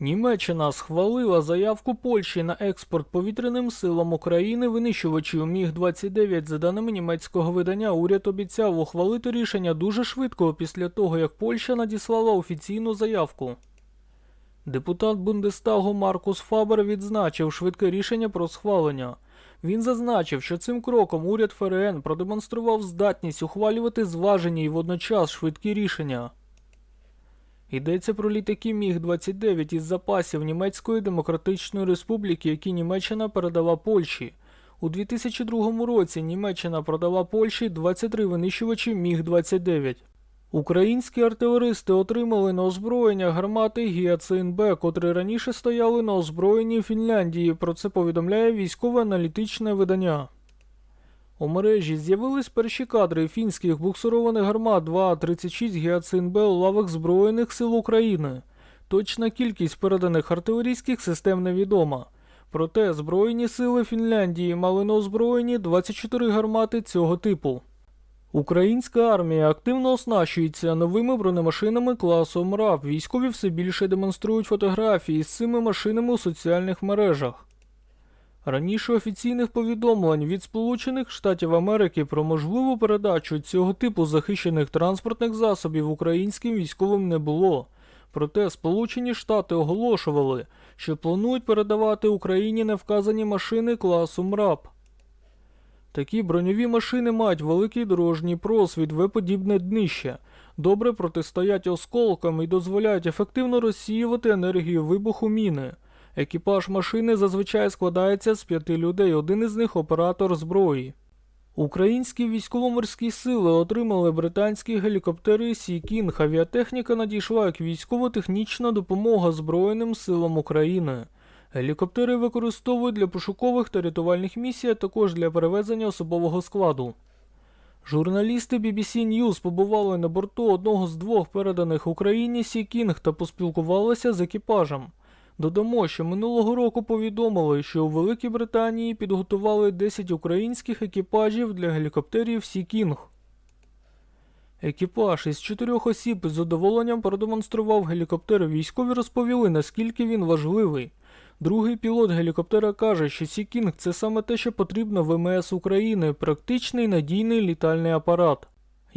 Німеччина схвалила заявку Польщі на експорт повітряним силам України винищувачів Міг-29. За даними німецького видання, уряд обіцяв ухвалити рішення дуже швидко після того, як Польща надіслала офіційну заявку. Депутат Бундестагу Маркус Фабер відзначив швидке рішення про схвалення. Він зазначив, що цим кроком уряд ФРН продемонстрував здатність ухвалювати зважені і водночас швидкі рішення. Йдеться про літаки Міг-29 із запасів Німецької Демократичної Республіки, які Німеччина передала Польщі. У 2002 році Німеччина продала Польщі 23 винищувачі Міг-29. Українські артилеристи отримали на озброєння гармати Гіацин Б, котрі раніше стояли на озброєнні Фінляндії. Про це повідомляє військове аналітичне видання. У мережі з'явились перші кадри фінських буксированих гармат 2-36 Гіацин Б у лавах Збройних сил України. Точна кількість переданих артилерійських систем невідома. Проте Збройні сили Фінляндії мали на озброєнні 24 гармати цього типу. Українська армія активно оснащується новими бронемашинами класу МРАП. Військові все більше демонструють фотографії з цими машинами у соціальних мережах. Раніше офіційних повідомлень від Сполучених Штатів Америки про можливу передачу цього типу захищених транспортних засобів українським військовим не було. Проте Сполучені Штати оголошували, що планують передавати Україні невказані машини класу МРАП. Такі броньові машини мають великий дорожній просвіт, В-подібне днище, добре протистоять осколкам і дозволяють ефективно розсіювати енергію вибуху міни. Екіпаж машини зазвичай складається з п'яти людей, один із них оператор зброї. Українські військово-морські сили отримали британські гелікоптери Сі Кінг. Авіатехніка надійшла як військово-технічна допомога Збройним силам України. Гелікоптери використовують для пошукових та рятувальних місій, а також для перевезення особового складу. Журналісти BBC News побували на борту одного з двох переданих Україні Сі Кінг та поспілкувалися з екіпажем. Додамо, що минулого року повідомили, що у Великій Британії підготували 10 українських екіпажів для гелікоптерів Сі Кінг. Екіпаж із чотирьох осіб із задоволенням продемонстрував гелікоптер. Військові розповіли, наскільки він важливий. Другий пілот гелікоптера каже, що Сі Кінг це саме те, що потрібно ВМС України практичний надійний літальний апарат.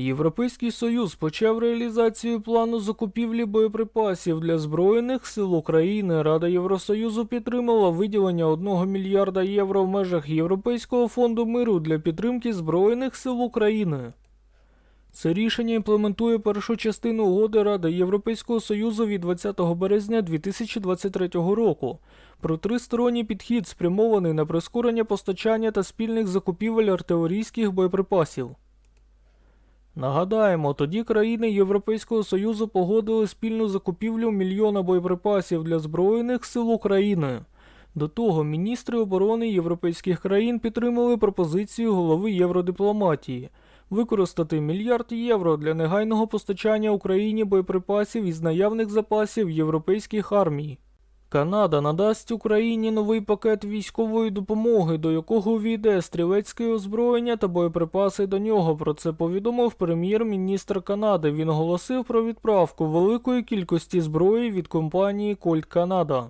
Європейський Союз почав реалізацію плану закупівлі боєприпасів для Збройних сил України. Рада Євросоюзу підтримала виділення 1 мільярда євро в межах Європейського фонду миру для підтримки Збройних сил України. Це рішення імплементує першу частину угоди Ради Європейського Союзу від 20 березня 2023 року про тристоронній підхід, спрямований на прискорення постачання та спільних закупівель артилерійських боєприпасів. Нагадаємо, тоді країни Європейського Союзу погодили спільну закупівлю мільйона боєприпасів для Збройних сил України. До того міністри оборони європейських країн підтримали пропозицію голови євродипломатії використати мільярд євро для негайного постачання Україні боєприпасів із наявних запасів європейських армій. Канада надасть Україні новий пакет військової допомоги, до якого увійде стрілецьке озброєння та боєприпаси до нього. Про це повідомив прем'єр-міністр Канади. Він оголосив про відправку великої кількості зброї від компанії Colt Canada.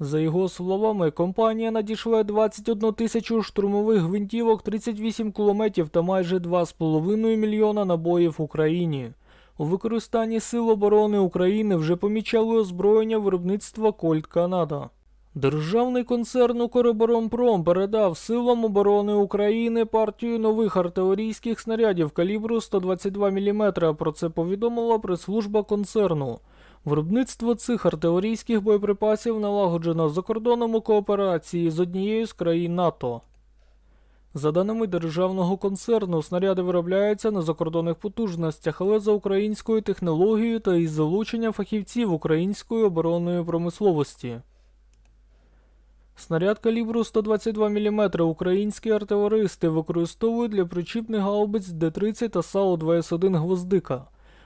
За його словами, компанія надійшла 21 тисячу штурмових гвинтівок, 38 кулеметів та майже 2,5 мільйона набоїв Україні. У використанні Сил оборони України вже помічали озброєння виробництва Кольт Канада. Державний концерн «Укроборонпром» передав Силам оборони України партію нових артилерійських снарядів калібру 122 мм. Про це повідомила прес-служба концерну. Виробництво цих артилерійських боєприпасів налагоджено за кордоном у кооперації з однією з країн НАТО. За даними державного концерну, снаряди виробляються на закордонних потужностях, але за українською технологією та із залученням фахівців української оборонної промисловості. Снаряд калібру 122 мм українські артилеристи використовують для причіпних гаубиць Д-30 та САУ-2С1 «Гвоздика».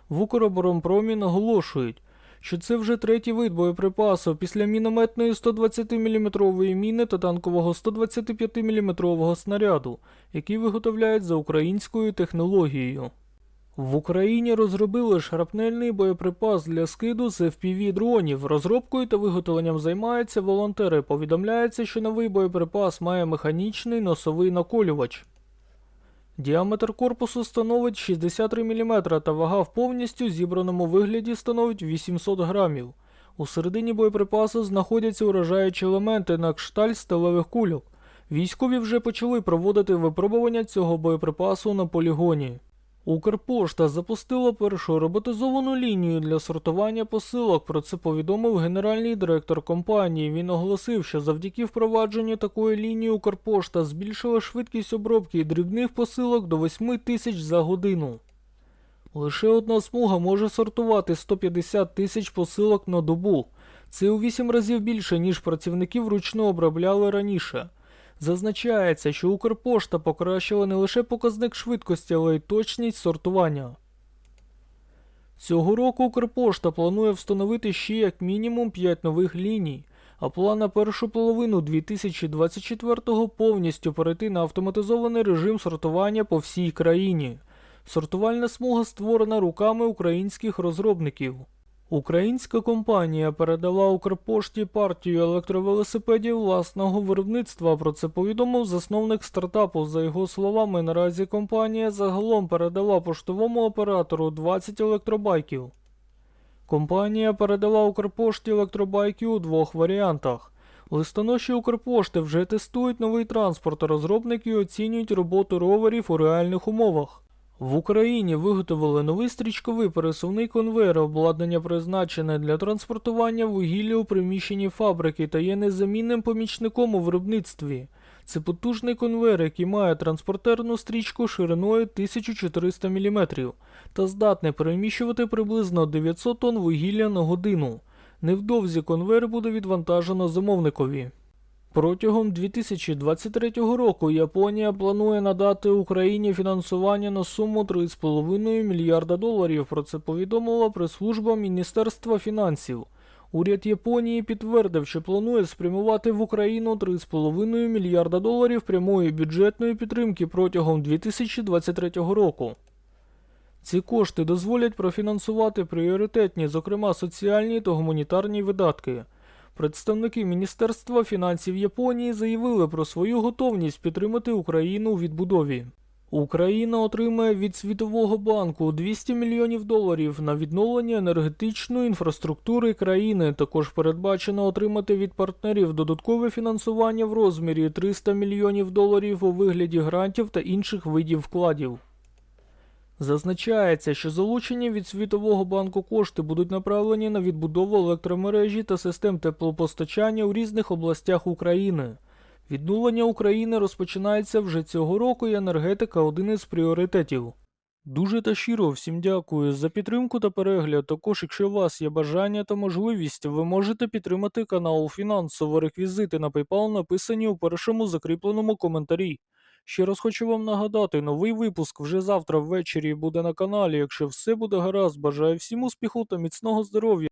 В Укроборонпромі наголошують, що це вже третій вид боєприпасу після мінометної 120 мм міни та танкового 125 мм снаряду, які виготовляють за українською технологією. В Україні розробили шрапнельний боєприпас для скиду з FPV дронів. Розробкою та виготовленням займаються волонтери. Повідомляється, що новий боєприпас має механічний носовий наколювач. Діаметр корпусу становить 63 мм та вага в повністю зібраному вигляді становить 800 грамів. У середині боєприпасу знаходяться уражаючі елементи на кшталь сталевих кульок. Військові вже почали проводити випробування цього боєприпасу на полігоні. Укрпошта запустила першу роботизовану лінію для сортування посилок. Про це повідомив генеральний директор компанії. Він оголосив, що завдяки впровадженню такої лінії Укрпошта збільшила швидкість обробки дрібних посилок до 8 тисяч за годину. Лише одна смуга може сортувати 150 тисяч посилок на добу. Це у 8 разів більше, ніж працівники вручну обробляли раніше. Зазначається, що Укрпошта покращила не лише показник швидкості, але й точність сортування. Цього року Укрпошта планує встановити ще як мінімум 5 нових ліній, а план на першу половину 2024-го повністю перейти на автоматизований режим сортування по всій країні. Сортувальна смуга створена руками українських розробників. Українська компанія передала Укрпошті партію електровелосипедів власного виробництва. Про це повідомив засновник стартапу. За його словами, наразі компанія загалом передала поштовому оператору 20 електробайків. Компанія передала Укрпошті електробайки у двох варіантах. Листоноші Укрпошти вже тестують новий транспорт, розробники оцінюють роботу роверів у реальних умовах. В Україні виготовили новий стрічковий пересувний конвейер, обладнання призначене для транспортування вугілля у приміщенні фабрики та є незамінним помічником у виробництві. Це потужний конвейер, який має транспортерну стрічку шириною 1400 мм та здатний переміщувати приблизно 900 тонн вугілля на годину. Невдовзі конвейер буде відвантажено замовникові. Протягом 2023 року Японія планує надати Україні фінансування на суму 3,5 мільярда доларів. Про це повідомила прес-служба Міністерства фінансів. Уряд Японії підтвердив, що планує спрямувати в Україну 3,5 мільярда доларів прямої бюджетної підтримки протягом 2023 року. Ці кошти дозволять профінансувати пріоритетні, зокрема соціальні та гуманітарні видатки. Представники Міністерства фінансів Японії заявили про свою готовність підтримати Україну у відбудові. Україна отримає від Світового банку 200 мільйонів доларів на відновлення енергетичної інфраструктури країни. Також передбачено отримати від партнерів додаткове фінансування в розмірі 300 мільйонів доларів у вигляді грантів та інших видів вкладів. Зазначається, що залучені від Світового банку кошти будуть направлені на відбудову електромережі та систем теплопостачання у різних областях України. Відновлення України розпочинається вже цього року і енергетика один із пріоритетів. Дуже та щиро всім дякую за підтримку та перегляд. Також, якщо у вас є бажання та можливість, ви можете підтримати канал фінансово. Реквізити на PayPal написані у першому закріпленому коментарі. Ще раз хочу вам нагадати, новий випуск вже завтра ввечері буде на каналі. Якщо все буде гаразд, бажаю всім успіху та міцного здоров'я.